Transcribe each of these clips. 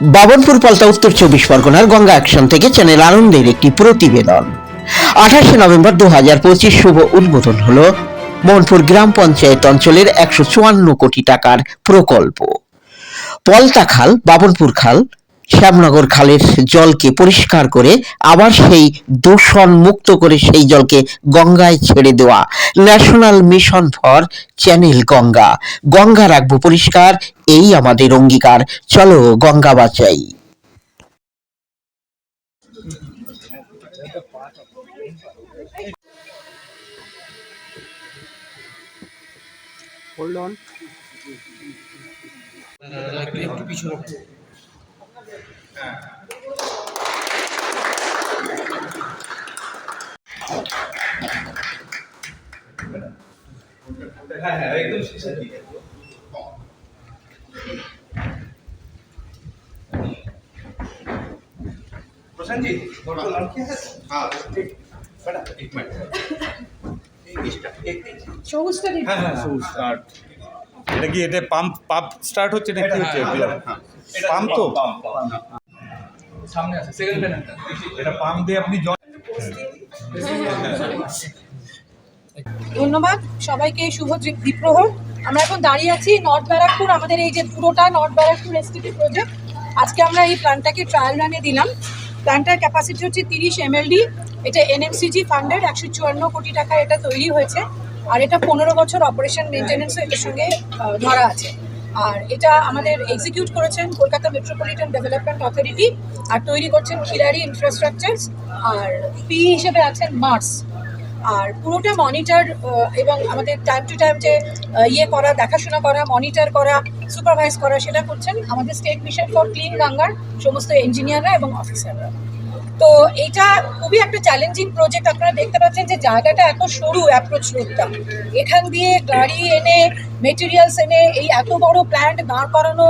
বাবনপুর পাল্টা উত্তর চব্বিশ পরগনার গঙ্গা অ্যাকশন থেকে চ্যানেল আনন্দের একটি প্রতিবেদন। আঠাশে নভেম্বর দু হাজার পঁচিশ শুভ উদ্বোধন হলো মোহনপুর গ্রাম পঞ্চায়েত অঞ্চলের একশো চুয়ান্ন কোটি টাকার প্রকল্প। পলতা খাল, বাবনপুর খাল, শ্যামনগর খালের জলকে পরিষ্কার করে আবার সেই দূষণ মুক্ত করে সেই জলকে গঙ্গায় ছেড়ে দেওয়া national mission for channel Ganga. Ganga রাখব পরিষ্কার এই আমাদের অঙ্গীকার। চলো গঙ্গা বাঁচাই। হোল্ড অন হ্যাঁ হ্যাঁ একদম শেষের দিকে। प्रशांत जी थोड़ा लॉन किया है हाँ ठीक बेटा एक मिनट एक स्टार्ट एक সবুজটা দিন হ্যাঁ হ্যাঁ ফুল স্টার্ট এটা কি এটা পাম্প পাম্প স্টার্ট হচ্ছে না কি হচ্ছে পাম্প তো সামনে আছে সেকেন্ড প্যানেলটা এটা পাম্প দিয়ে আপনি জল ধন্যবাদ সবাইকে শুভ দ্বী- দ্বীপ্রহর আমরা এখন দাঁড়িয়ে আছি নর্থ ব্যারাকপুর আমাদের এই যে পুরোটা নর্থ ব্যারাকপুর এসটিপি প্রজেক্ট আজকে আমরা এই প্ল্যানটাকে ট্রায়াল রানে দিলাম প্ল্যানটার ক্যাপাসিটি হচ্ছে তিরিশ এমএলডি, এটা এনএমসিজি ফান্ডেড একশো চুয়ান্ন কোটি টাকা এটা তৈরি হয়েছে, আর এটা পনেরো বছর অপারেশন মেনটেন্যান্সও এটার সঙ্গে ধরা আছে। আর এটা আমাদের এক্সিকিউট করেছেন কলকাতা মেট্রোপলিটন ডেভেলপমেন্ট অথরিটি আর তৈরি করছেন খিলারি ইনফ্রাস্ট্রাকচার আর পি হিসেবে আছেন মার্স আর পুরোটা মনিটর এবং আমাদের টাইম টু টাইম যে ইয়ে করা, দেখাশোনা করা মনিটর করা সুপারভাইজ করা, সেটা করছেন আমাদের স্টেট মিশন ফর ক্লিন গঙ্গার সমস্ত ইঞ্জিনিয়াররা এবং অফিসাররা তো এটা খুবই একটা চ্যালেঞ্জিং প্রজেক্ট আপনারা দেখতে পাচ্ছেন যে জায়গাটা এত সরু অ্যাপ্রোচ রোডটা এখান দিয়ে গাড়ি এনে মেটেরিয়ালস এনে, এই এত বড় প্ল্যান্ট দাঁড় করানো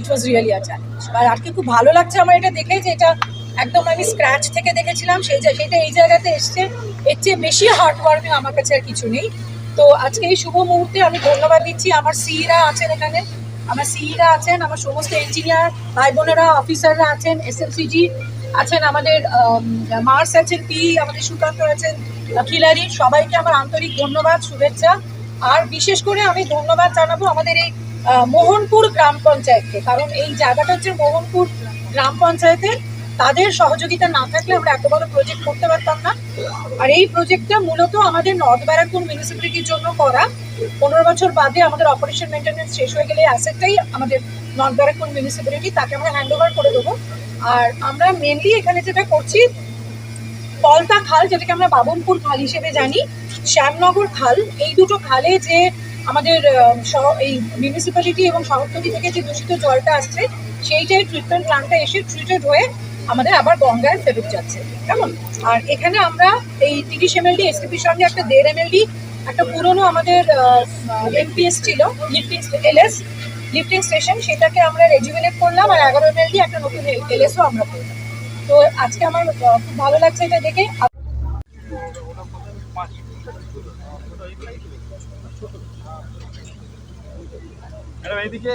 ইট ওয়াজ রিয়েলি আ চ্যালেঞ্জ আর আজকে খুব ভালো লাগছে আমার এটা দেখে যে এটা একদম আমি স্ক্র্যাচ থেকে দেখেছিলাম, সেই সেটা এই জায়গাতে এসছে। এর চেয়ে বেশি হার্ড ওয়ার্কিং আমার কাছে আর কিছু নেই। তো আজকে এই শুভ মুহূর্তে আমি ধন্যবাদ দিচ্ছি আমার সিইরা আছেন এখানে। আমার সিইরা আছেন, আমার সমস্ত ইঞ্জিনিয়ার ভাই বোনেরা অফিসাররা আছেন এসএমসিজি আছেন, আমাদের মার্স আছেন পি আমাদের সুকান্ত আছেন খিলারি সবাইকে আমার আন্তরিক ধন্যবাদ, শুভেচ্ছা। আর বিশেষ করে আমি ধন্যবাদ জানাব আমাদের এই মোহনপুর গ্রাম পঞ্চায়েতকে। কারণ এই জায়গাটা হচ্ছে মোহনপুর গ্রাম পঞ্চায়েতের তাদের সহযোগিতা না থাকলে আমরা এত বড় প্রজেক্ট করতে পারতাম না। আর এই প্রজেক্টটা মূলত আমাদের নর্থ ব্যারাকপুর মিউনিসিপ্যালিটির জন্য করা। পনেরো বছর বাদে আমাদের অপারেশন মেনটেন্যান্স শেষ হয়ে গেলে অ্যাসেটটাই আমাদের নর্থ ব্যারাকপুর মিউনিসিপ্যালিটি তাকে আমরা হ্যান্ড ওভার করে দেবো। আর আমরা মেনলি এখানে যেটা করছি, পলতা খাল, যেটাকে আমরা বাবনপুর খাল হিসেবে জানি, শ্যামনগর খাল। এই দুটো খালে যে আমাদের এই মিউনিসিপ্যালিটি এবং শহরতলি থেকে যে দূষিত জলটা আসছে, সেইটাই ট্রিটমেন্ট প্ল্যান্টটা এসে ট্রিটেড হয়ে আমাদের আবার গঙ্গায় ফেরত যাচ্ছে, কেমন? আর এখানে আমরা এই তিরিশ এমএলডি এসটিপির সঙ্গে একটা দেড় এমএলডি একটা পুরনো আমাদের এমপিএস ছিল লিফটিং এলএস লিফটিং স্টেশন সেটাকে আমরা রেজুভেনেট করলাম আর এগারো এমএলডি একটা নতুন এলএসও আমরা করলাম। তো আজকে আমার খুব ভালো লাগছে এটা দেখে। এইদিকে